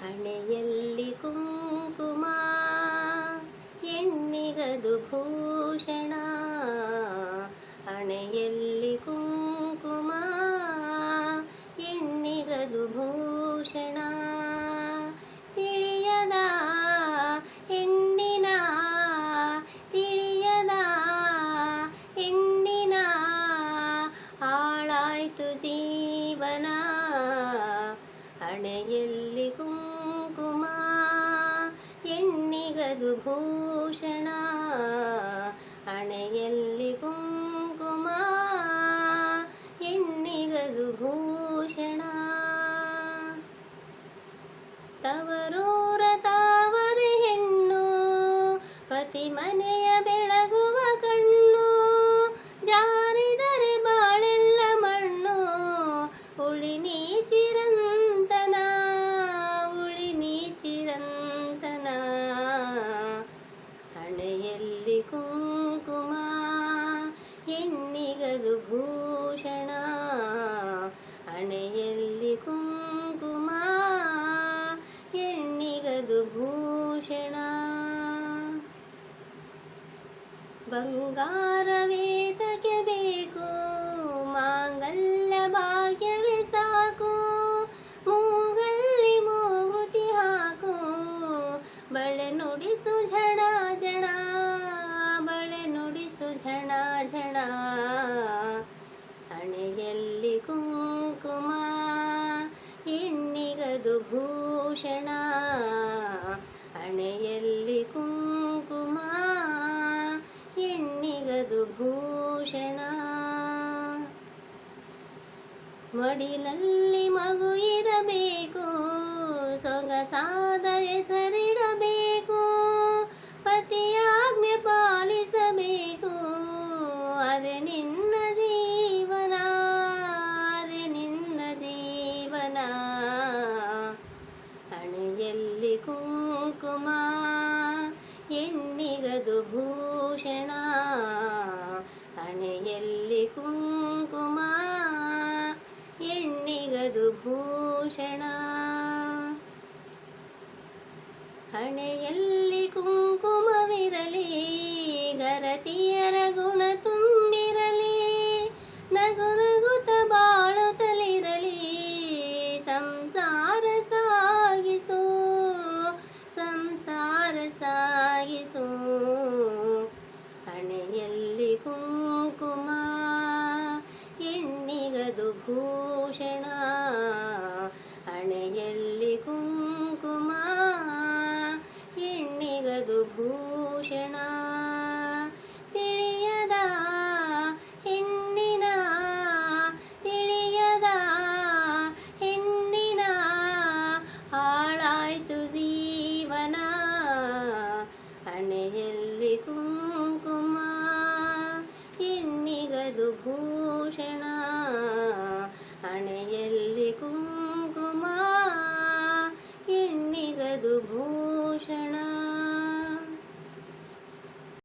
ಹಣೆಯಲ್ಲಿ ಕುಂಕುಮ ಎಣ್ಣಿಗದು ಭೂಷಣ. ಹಣೆಯಲ್ಲಿ ಕುಂಕುಮ ಎಣ್ಣಿಗದು ಭೂಷಣ. ಜೀವನ. ಹಣೆಯಲ್ಲಿ ಕುಂಕುಮ ಎಣ್ಣಿಗದು ಭೂಷಣ ಹಣೆಯಲ್ಲಿ ಕುಂಕುಮ ಎಣ್ಣಿಗದು ಭೂಷಣ. ತವರೂರ ತಾವರೆ ಹೆಣ್ಣು ಪತಿ ಮನೆಯ ಬಂಗಾರವೇತಕ್ಕೆ ಬೇಕು ಮಾಂಗಲ್ಯ ಭಾಗ್ಯವೇ ಮಡಿಲಲ್ಲಿ ಮಗು ಇರಬೇಕು ಸೊಗಸಾದ ಹೆಸರಿಡಬೇಕು, ಪತಿಯಾಜ್ಞೆ ಪಾಲಿಸಬೇಕು. ಅದೇ ನಿನ್ನ ಜೀವನ, ಅದೇ ನಿನ್ನ ಜೀವನ. ಹಣೆಯಲ್ಲಿ ಕುಂಕುಮ, ಎಣ್ಣಿಗದು ಭೂಷಣ. ಹಣೆಯಲ್ಲಿ ಕುಂಕುಮ ಭೂಷಣ. ಹಣೆಯಲ್ಲಿ ಕುಂಕುಮವಿರಲಿ ಗರತಿಯರ ಗುಣ ತುಂಬಿರಲಿ ನಗುರುಗುತ ನಗುತ್ತ ಬಾಳುತ್ತಲಿರಲಿ, ಸಂಸಾರ ಸಾಗಿಸು ಸಂಸಾರ ಸಾಗಿಸು. ಹಣೆಯಲ್ಲಿ ಕುಂಕುಮ, ಎಣ್ಣಿಗದು ಭೂಷಣ. 不，谁能？